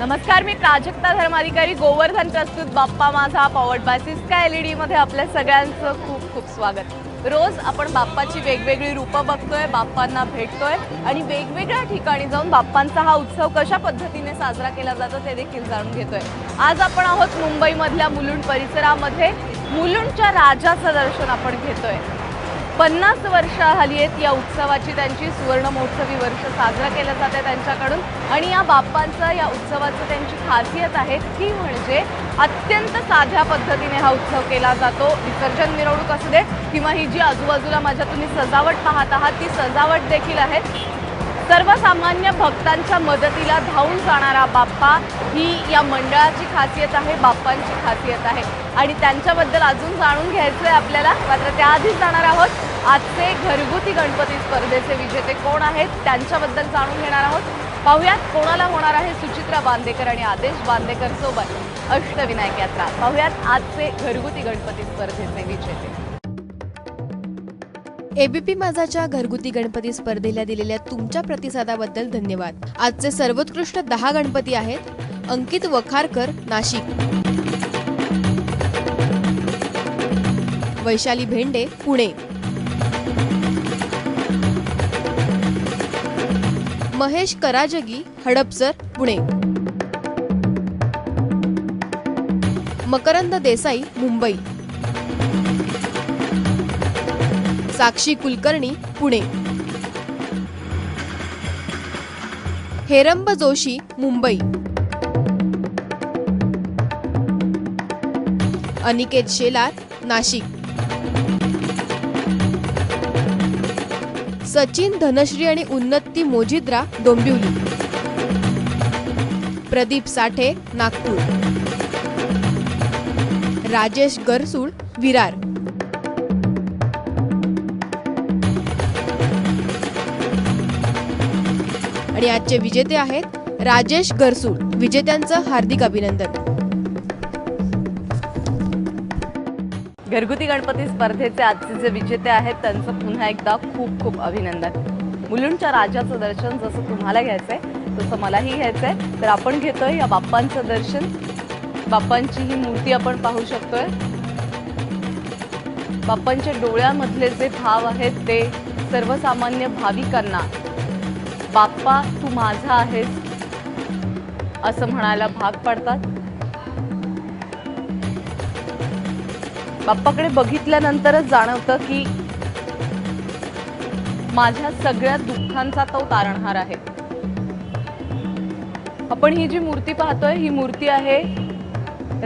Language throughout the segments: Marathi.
नमस्कार मी प्राजक्ता धर्माधिकारी गोवर्धन प्रस्तुत Bappa Majha powered by Syska L E डीमध्ये आपल्या सगळ्यांचं खूप खूप स्वागत. रोज आपण बाप्पाची वेगवेगळी रूपं बघतोय बाप्पांना भेटतोय आणि वेगवेगळ्या ठिकाणी जाऊन बाप्पांचा हा उत्सव कशा पद्धतीने साजरा केला जातो ते देखील जाणून घेतोय. आज आपण आहोत मुंबईमधल्या मुलुंड परिसरामध्ये. मुलुंडच्या राजाचं दर्शन आपण घेतोय. पन्नास वर्ष आली आहेत या उत्सवाची. त्यांची सुवर्ण महोत्सवी वर्ष साजरा केलं आहे त्यांच्याकडून. आणि या बाप्पांचं या उत्सवाचं त्यांची खासियत आहे ती म्हणजे अत्यंत साध्या पद्धतीने हा उत्सव केला जातो. विसर्जन मिरवणूक असू दे किंवा ही जी आजूबाजूला माझ्या तुम्ही सजावट पाहत आहात ती सजावट देखील आहे सर्वसामान्य भक्तांच्या मदतीला धावून जाणारा बाप्पा ही या मंडळाची खासियत आहे बाप्पांची खासियत आहे. आणि त्यांच्याबद्दल अजून जाणून घ्यायचं आहे आपल्याला. मात्र त्याआधीच जाणार आहोत. आजचे घरगुती गणपती स्पर्धेचे विजेते कोण आहेत त्यांच्याबद्दल जाणून घेणार आहोत. पाहुयात कोणाला होणार आहे सुचित्रा बांदेकर आणि आदेश बांदेकर सोबत अष्टविनायक यात्रा. पाहुयात आजचे घरगुती गणपती स्पर्धेचे विजेते. एबीपी माझाच्या घरगुती गणपती स्पर्धेला दिलेल्या तुमच्या प्रतिसादाबद्दल धन्यवाद. आजचे सर्वोत्कृष्ट दहा गणपती आहेत अंकित वखारकर नाशिक. वैशाली भेंडे पुणे. महेश कराजगी हडपसर पुणे. मकरंद देसाई मुंबई. साक्षी कुलकर्णी पुणे. हेरंब जोशी मुंबई. अनिकेत शेलार नाशिक. सचिन धनश्री आणि उन्नती मोजिद्रा डोंबिवली. प्रदीप साठे नागपूर. राजेश गरसूळ विरार. आणि आजचे विजेते आहेत राजेश गरसूळ विजेत्यांचं हार्दिक अभिनंदन. घरगुती गणपती स्पर्धेचे आजचे जे विजेते आहेत त्यांचं पुन्हा एकदा खूप खूप अभिनंदन. मुलुंडच्या राजाचं दर्शन जसं तुम्हाला घ्यायचंय तसं मलाही घ्यायचंय. तर आपण घेतोय या बाप्पांचं दर्शन. बाप्पांची ही मूर्ती आपण पाहू शकतोय. बाप्पांच्या डोळ्यामधले जे भाव आहेत ते सर्वसामान्य भाविकांना बाप्पा तू माझा आहेस असं म्हणायला भाग पाडतात. बाप्पाकडे बघितल्यानंतरच जाणवतं की माझ्या सगळ्या दुःखांचा तो तारणहार आहे. आपण ही जी मूर्ती पाहतोय ही मूर्ती आहे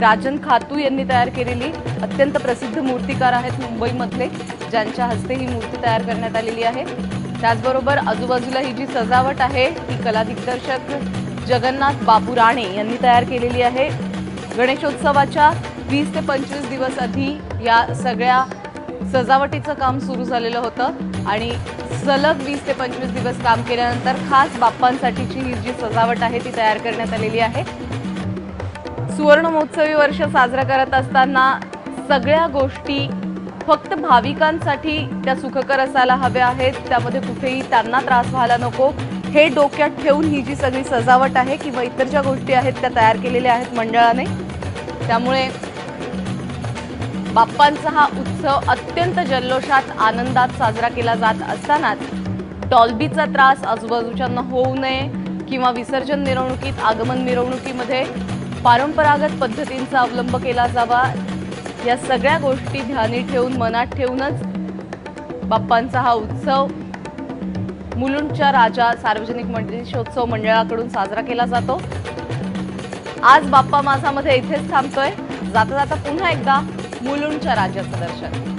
राजन खातू यांनी तयार केलेली. अत्यंत प्रसिद्ध मूर्तिकार आहेत मुंबईमधले ज्यांच्या हस्ते ही मूर्ती तयार करण्यात आलेली आहे. त्याचबरोबर आजूबाजूला ही जी सजावट आहे ही कला दिग्दर्शक जगन्नाथ बाबू राणे यांनी तयार केलेली आहे. गणेशोत्सवाच्या वीस ते पंचवीस दिवस आधी या सगळ्या सजावटीचं काम सुरू झालेलं होतं आणि सलग वीस ते पंचवीस दिवस काम केल्यानंतर खास बाप्पांसाठीची ही जी सजावट आहे ती तयार करण्यात आलेली आहे. सुवर्ण महोत्सवी वर्ष साजरा करत असताना सगळ्या गोष्टी फक्त भाविकांसाठी त्या सुखकर असायला हव्या आहेत. त्यामध्ये कुठेही त्यांना त्रास व्हायला नको. हे डोक्यात ठेवून ही जी सगळी सजावट आहे किंवा इतर ज्या गोष्टी आहेत त्या तयार केलेल्या आहेत मंडळाने. त्यामुळे बाप्पांचा हा उत्सव अत्यंत जल्लोषात आनंदात साजरा केला जात असतानाच डॉल्बीचा त्रास आजूबाजूच्यांना होऊ नये किंवा विसर्जन मिरवणुकीत आगमन मिरवणुकीमध्ये पारंपरागत पद्धतींचा अवलंब केला जावा या सगळ्या गोष्टी ध्यानी ठेवून मनात ठेवूनच बाप्पांचा हा उत्सव मुलुंडच्या राजा सार्वजनिक गणेशोत्सव मंडळाकडून साजरा केला जातो. आज बाप्पा माझामध्ये इथेच थांबतोय. जाता जाता पुन्हा एकदा मुलुंडच्या राज्याचं दर्शन.